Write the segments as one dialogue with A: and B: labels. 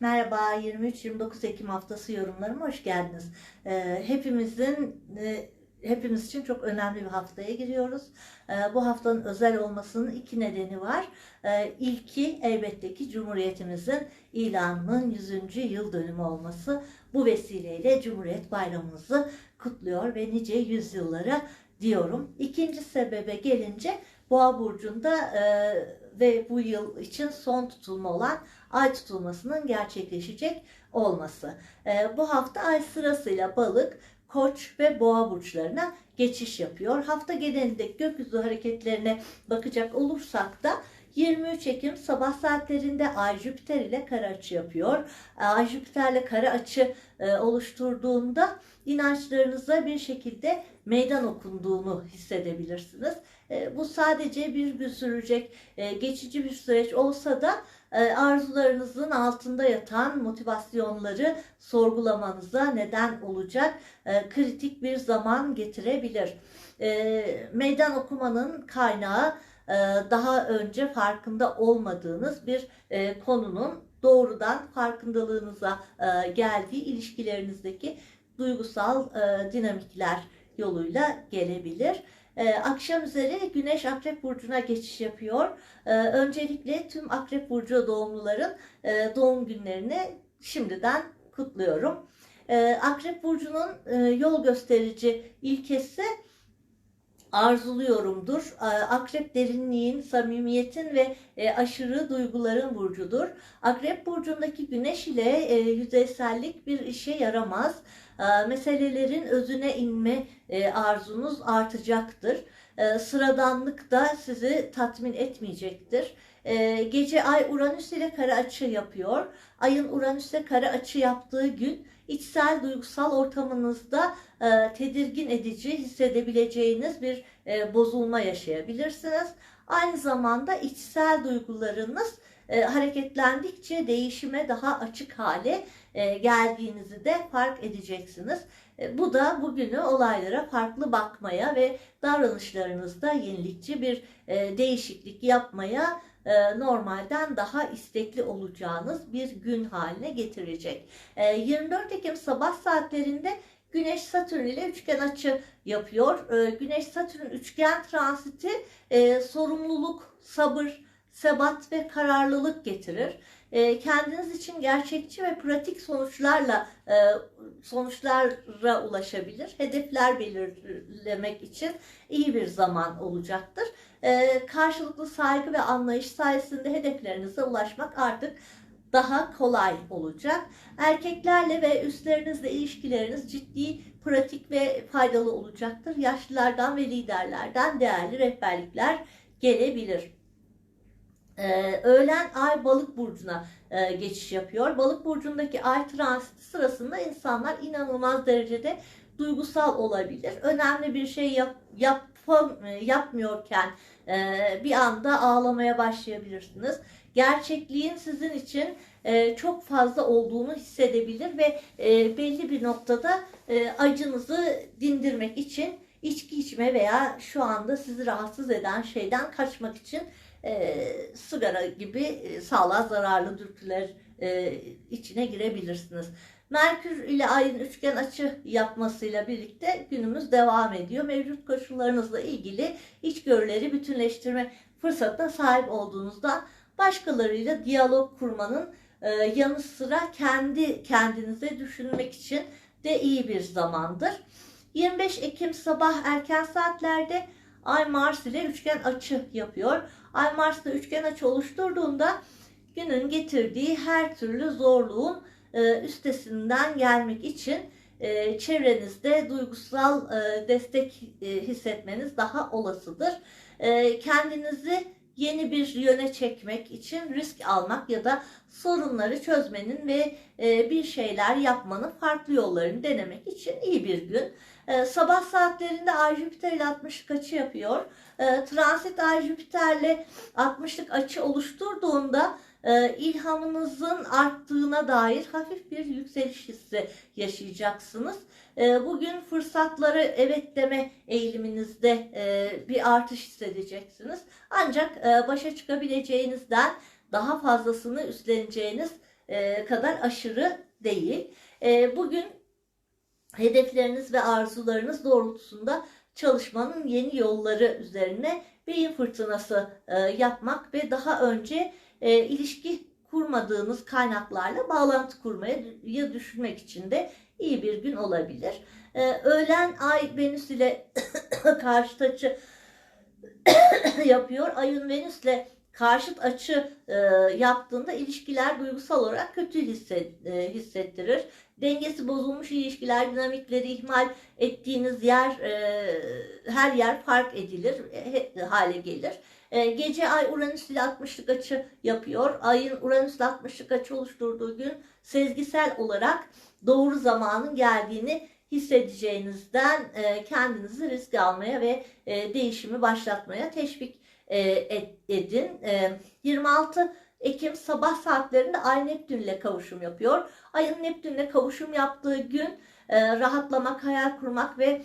A: Merhaba 23-29 Ekim haftası yorumlarıma hoş geldiniz. Ee, hepimizin e, hepimiz için çok önemli bir haftaya giriyoruz. Ee, bu haftanın özel olmasının iki nedeni var. Ee, ilki elbette ki Cumhuriyetimizin ilanının 100. yıl dönümü olması. Bu vesileyle Cumhuriyet Bayramımızı kutluyor ve nice yüzyıllara diyorum. İkinci sebebe gelince Boğa burcunda e, ve bu yıl için son tutulma olan ay tutulmasının gerçekleşecek olması. E, bu hafta ay sırasıyla balık, koç ve boğa burçlarına geçiş yapıyor. Hafta genelinde gökyüzü hareketlerine bakacak olursak da 23 Ekim sabah saatlerinde Ay Jüpiter ile kare açı yapıyor. Ay Jüpiter ile kare açı e, oluşturduğunda inançlarınıza bir şekilde meydan okunduğunu hissedebilirsiniz. E, bu sadece bir gün sürecek e, geçici bir süreç olsa da e, arzularınızın altında yatan motivasyonları sorgulamanıza neden olacak e, kritik bir zaman getirebilir. E, meydan okumanın kaynağı e, daha önce farkında olmadığınız bir e, konunun doğrudan farkındalığınıza e, geldiği ilişkilerinizdeki duygusal dinamikler yoluyla gelebilir. Akşam üzeri Güneş Akrep Burcu'na geçiş yapıyor. Öncelikle tüm Akrep Burcu doğumluların doğum günlerini şimdiden kutluyorum. Akrep Burcu'nun yol gösterici ilkesi arzuluyorumdur. Ee, Akrep derinliğin, samimiyetin ve e, aşırı duyguların burcudur. Akrep burcundaki güneş ile e, yüzeysellik bir işe yaramaz. Ee, meselelerin özüne inme e, arzunuz artacaktır. Ee, sıradanlık da sizi tatmin etmeyecektir. Gece ay Uranüs ile kare açı yapıyor. Ayın Uranüs ile kare açı yaptığı gün içsel duygusal ortamınızda e, tedirgin edici hissedebileceğiniz bir e, bozulma yaşayabilirsiniz. Aynı zamanda içsel duygularınız e, hareketlendikçe değişime daha açık hale e, geldiğinizi de fark edeceksiniz. E, bu da bugünü olaylara farklı bakmaya ve davranışlarınızda yenilikçi bir e, değişiklik yapmaya e, normalden daha istekli olacağınız bir gün haline getirecek. E, 24 Ekim sabah saatlerinde Güneş Satürn ile üçgen açı yapıyor. E, Güneş Satürn üçgen transiti e, sorumluluk, sabır, sebat ve kararlılık getirir. E, kendiniz için gerçekçi ve pratik sonuçlarla e, sonuçlara ulaşabilir. Hedefler belirlemek için iyi bir zaman olacaktır. E, karşılıklı saygı ve anlayış sayesinde hedeflerinize ulaşmak artık daha kolay olacak. Erkeklerle ve üstlerinizle ilişkileriniz ciddi, pratik ve faydalı olacaktır. Yaşlılardan ve liderlerden değerli rehberlikler gelebilir. Ee, öğlen ay balık burcuna e, geçiş yapıyor. Balık burcundaki ay transiti sırasında insanlar inanılmaz derecede duygusal olabilir. Önemli bir şey yap, yapam, e, yapmıyorken e, bir anda ağlamaya başlayabilirsiniz. Gerçekliğin sizin için e, çok fazla olduğunu hissedebilir ve e, belli bir noktada e, acınızı dindirmek için içki içme veya şu anda sizi rahatsız eden şeyden kaçmak için e, sigara gibi e, sağlığa zararlı dürtüler e, içine girebilirsiniz. Merkür ile ayın üçgen açı yapmasıyla birlikte günümüz devam ediyor. Mevcut koşullarınızla ilgili içgörüleri bütünleştirme fırsatına sahip olduğunuzda başkalarıyla diyalog kurmanın e, yanı sıra kendi kendinize düşünmek için de iyi bir zamandır. 25 Ekim sabah erken saatlerde Ay Mars ile üçgen açı yapıyor. Ay Mars'ta üçgen açı oluşturduğunda günün getirdiği her türlü zorluğun e, üstesinden gelmek için e, çevrenizde duygusal e, destek hissetmeniz daha olasıdır. Kendinizi yeni bir yöne çekmek için risk almak ya da sorunları çözmenin ve bir şeyler yapmanın farklı yollarını denemek için iyi bir gün. Sabah saatlerinde Ay Jüpiter ile 60'lık açı yapıyor. Transit Ay Jüpiter ile 60'lık açı oluşturduğunda ilhamınızın arttığına dair hafif bir yükseliş hissi yaşayacaksınız. Bugün fırsatları evet deme eğiliminizde bir artış hissedeceksiniz. Ancak başa çıkabileceğinizden daha fazlasını üstleneceğiniz e, kadar aşırı değil. E, bugün hedefleriniz ve arzularınız doğrultusunda çalışmanın yeni yolları üzerine beyin fırtınası e, yapmak ve daha önce e, ilişki kurmadığınız kaynaklarla bağlantı kurmaya ya düşünmek için de iyi bir gün olabilir. E, öğlen Ay Venüs ile karşıt açı yapıyor. Ayın Venüs'le karşıt açı e, yaptığında ilişkiler duygusal olarak kötü hisset, e, hissettirir. Dengesi bozulmuş ilişkiler, dinamikleri ihmal ettiğiniz yer, e, her yer fark edilir, e, hale gelir. E, gece Ay Uranüs ile 60'lık açı yapıyor. Ayın Uranüs ile 60'lık açı oluşturduğu gün sezgisel olarak doğru zamanın geldiğini hissedeceğinizden e, kendinizi risk almaya ve e, değişimi başlatmaya teşvik e, et, edin. E, 26 Ekim sabah saatlerinde Ay Neptün ile kavuşum yapıyor. Ayın Neptün ile kavuşum yaptığı gün e, rahatlamak, hayal kurmak ve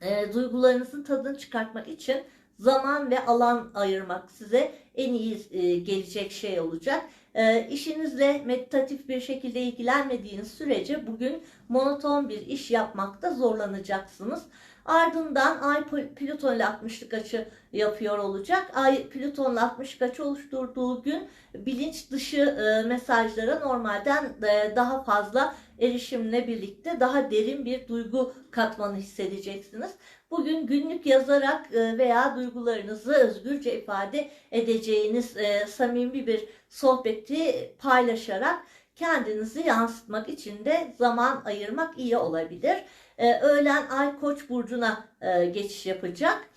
A: e, duygularınızın tadını çıkartmak için zaman ve alan ayırmak size en iyi e, gelecek şey olacak. E, işinizle meditatif bir şekilde ilgilenmediğiniz sürece bugün monoton bir iş yapmakta zorlanacaksınız. Ardından Ay Plüton ile 60'lık açı yapıyor olacak. Ay Plüton ile 60'lık açı oluşturduğu gün bilinç dışı e, mesajlara normalden e, daha fazla erişimle birlikte daha derin bir duygu katmanı hissedeceksiniz. Bugün günlük yazarak e, veya duygularınızı özgürce ifade edeceğiniz e, samimi bir sohbeti paylaşarak kendinizi yansıtmak için de zaman ayırmak iyi olabilir. Ee, öğlen Ay Koç burcuna e, geçiş yapacak.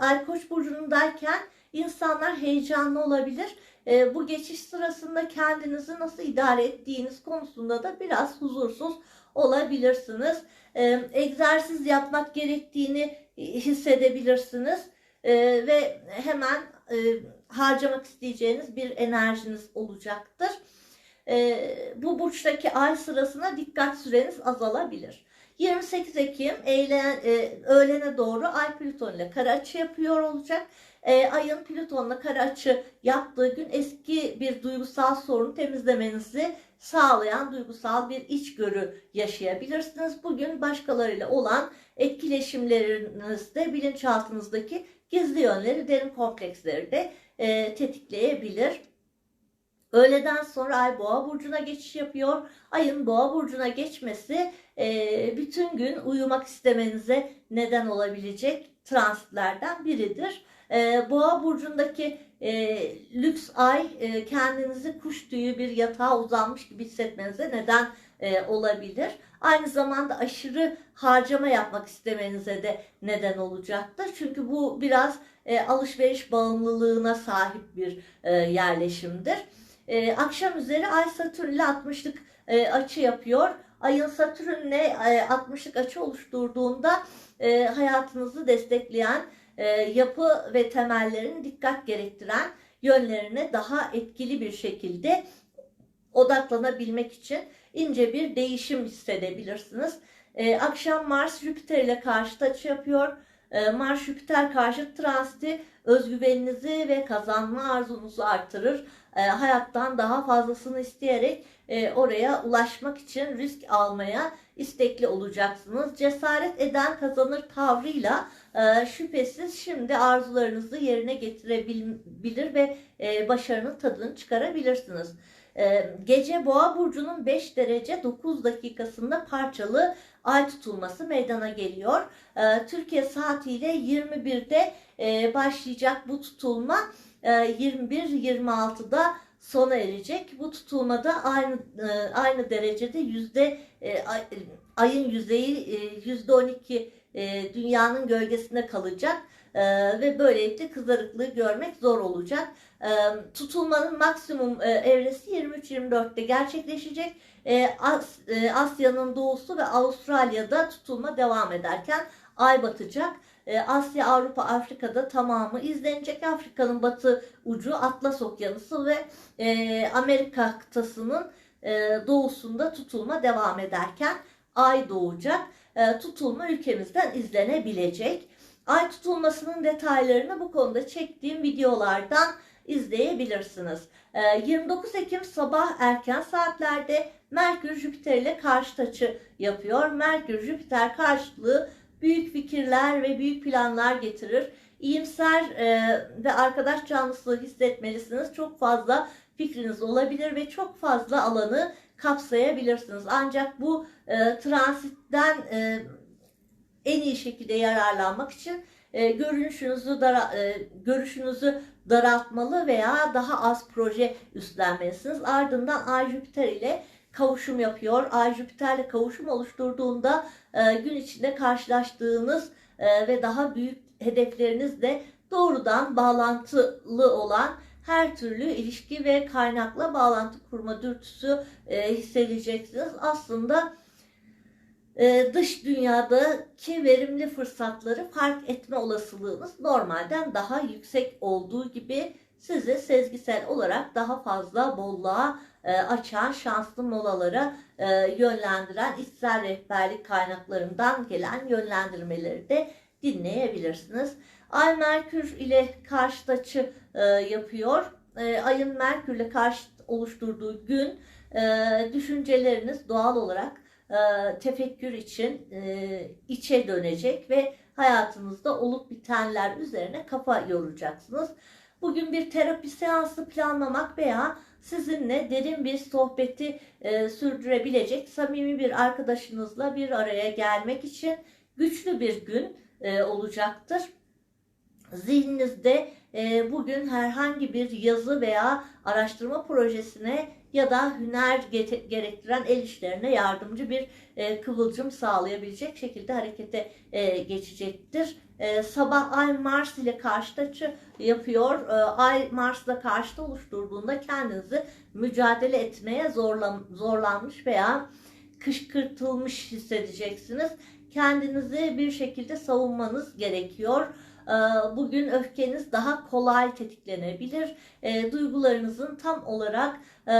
A: Ay Koç burcundayken insanlar heyecanlı olabilir. Ee, bu geçiş sırasında kendinizi nasıl idare ettiğiniz konusunda da biraz huzursuz olabilirsiniz. Ee, egzersiz yapmak gerektiğini hissedebilirsiniz. Ee, ve hemen e, harcamak isteyeceğiniz bir enerjiniz olacaktır. Ee, bu burçtaki ay sırasına dikkat süreniz azalabilir. 28 Ekim eğlen, e, öğlene doğru Ay Plüton ile kare açı yapıyor olacak. E, ayın Plüton'la kare açı yaptığı gün eski bir duygusal sorunu temizlemenizi sağlayan duygusal bir içgörü yaşayabilirsiniz. Bugün başkalarıyla olan etkileşimlerinizde bilinçaltınızdaki gizli yönleri, derin kompleksleri de e, tetikleyebilir. Öğleden sonra Ay Boğa burcuna geçiş yapıyor. Ayın Boğa burcuna geçmesi e, bütün gün uyumak istemenize neden olabilecek transitlerden biridir. E, Boğa burcundaki e, lüks ay e, kendinizi kuş tüyü bir yatağa uzanmış gibi hissetmenize neden e, olabilir. Aynı zamanda aşırı harcama yapmak istemenize de neden olacaktır. Çünkü bu biraz e, alışveriş bağımlılığına sahip bir e, yerleşimdir. E, akşam üzeri Ay Satürn ile 60'lık e, açı yapıyor. Ayın Satürn'le e, 60'lık açı oluşturduğunda e, hayatınızı destekleyen e, yapı ve temellerin dikkat gerektiren yönlerine daha etkili bir şekilde odaklanabilmek için ince bir değişim hissedebilirsiniz. E, akşam Mars Jüpiter ile karşıt açı yapıyor. E, Mars Jüpiter karşıt transiti özgüveninizi ve kazanma arzunuzu artırır. E, hayattan daha fazlasını isteyerek e, oraya ulaşmak için risk almaya istekli olacaksınız. Cesaret eden kazanır tavrıyla e, şüphesiz şimdi arzularınızı yerine getirebilir ve e, başarının tadını çıkarabilirsiniz. E, gece Boğa burcunun 5 derece 9 dakikasında parçalı ay tutulması meydana geliyor. E, Türkiye saatiyle 21'de e, başlayacak bu tutulma 21-26'da e, sona erecek. Bu tutulmada aynı e, aynı derecede yüzde e, ayın yüzeyi yüzde 12 dünyanın gölgesinde kalacak ve böylelikle kızarıklığı görmek zor olacak. Tutulmanın maksimum evresi 23-24'te gerçekleşecek. Asya'nın doğusu ve Avustralya'da tutulma devam ederken ay batacak. Ee, Asya, Avrupa, Afrika'da tamamı izlenecek. Afrika'nın batı ucu Atlas Okyanusu ve e, Amerika kıtasının e, doğusunda tutulma devam ederken ay doğacak. E, tutulma ülkemizden izlenebilecek. Ay tutulmasının detaylarını bu konuda çektiğim videolardan izleyebilirsiniz. E, 29 Ekim sabah erken saatlerde Merkür Jüpiter ile karşıt açı yapıyor. Merkür Jüpiter karşıtlığı büyük fikirler ve büyük planlar getirir. İyimser e, ve arkadaş canlısı hissetmelisiniz. Çok fazla fikriniz olabilir ve çok fazla alanı kapsayabilirsiniz. Ancak bu e, transitten e, en iyi şekilde yararlanmak için e, görünüşünüzü dara, e, görüşünüzü daraltmalı veya daha az proje üstlenmelisiniz. Ardından Ay Jüpiter ile kavuşum yapıyor. Ay Jüpiter ile kavuşum oluşturduğunda e, gün içinde karşılaştığınız e, ve daha büyük hedeflerinizle doğrudan bağlantılı olan her türlü ilişki ve kaynakla bağlantı kurma dürtüsü e, hissedeceksiniz. Aslında e, dış dünyadaki verimli fırsatları fark etme olasılığınız normalden daha yüksek olduğu gibi sizi sezgisel olarak daha fazla bolluğa e, açan şanslı molalara e, yönlendiren içsel rehberlik kaynaklarından gelen yönlendirmeleri de dinleyebilirsiniz. Ay Merkür ile karşıt açı e, yapıyor. E, ayın Merkür ile karşıt oluşturduğu gün e, düşünceleriniz doğal olarak e, tefekkür için e, içe dönecek ve hayatınızda olup bitenler üzerine kafa yoracaksınız. Bugün bir terapi seansı planlamak veya sizinle derin bir sohbeti e, sürdürebilecek samimi bir arkadaşınızla bir araya gelmek için güçlü bir gün e, olacaktır. Zihninizde e, bugün herhangi bir yazı veya araştırma projesine ya da hüner ge- gerektiren el işlerine yardımcı bir e, kıvılcım sağlayabilecek şekilde harekete e, geçecektir. E, sabah Ay Mars ile karşıt açı yapıyor. E, Ay Mars'la karşıt oluşturduğunda kendinizi mücadele etmeye zorlan, zorlanmış veya kışkırtılmış hissedeceksiniz. Kendinizi bir şekilde savunmanız gerekiyor. E, Bugün öfkeniz daha kolay tetiklenebilir. E, duygularınızın tam olarak e,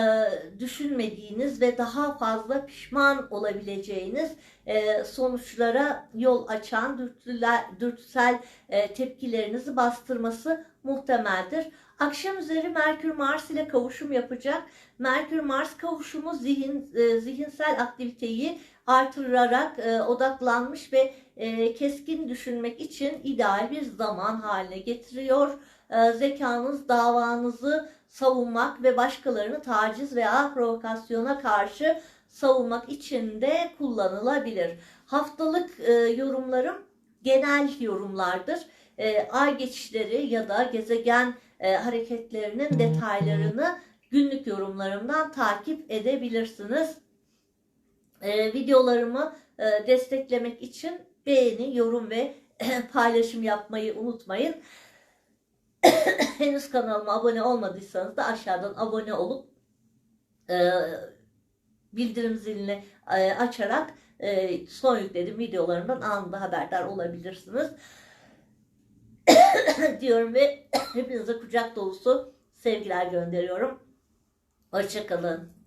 A: düşünmediğiniz ve daha fazla pişman olabileceğiniz e, sonuçlara yol açan dürtüler, dürtüsel e, tepkilerinizi bastırması muhtemeldir. Akşam üzeri Merkür Mars ile kavuşum yapacak. Merkür Mars kavuşumu zihin zihinsel aktiviteyi artırarak odaklanmış ve e, keskin düşünmek için ideal bir zaman haline getiriyor. E, zekanız davanızı savunmak ve başkalarını taciz veya provokasyona karşı savunmak için de kullanılabilir. Haftalık e, yorumlarım genel yorumlardır. E, ay geçişleri ya da gezegen e, hareketlerinin detaylarını günlük yorumlarımdan takip edebilirsiniz. E, videolarımı e, desteklemek için beğeni, yorum ve paylaşım yapmayı unutmayın. Henüz kanalıma abone olmadıysanız da aşağıdan abone olup e, bildirim zilini e, açarak e, son yüklediğim videolarımdan anında haberdar olabilirsiniz. diyorum ve hepinize kucak dolusu sevgiler gönderiyorum. Hoşçakalın.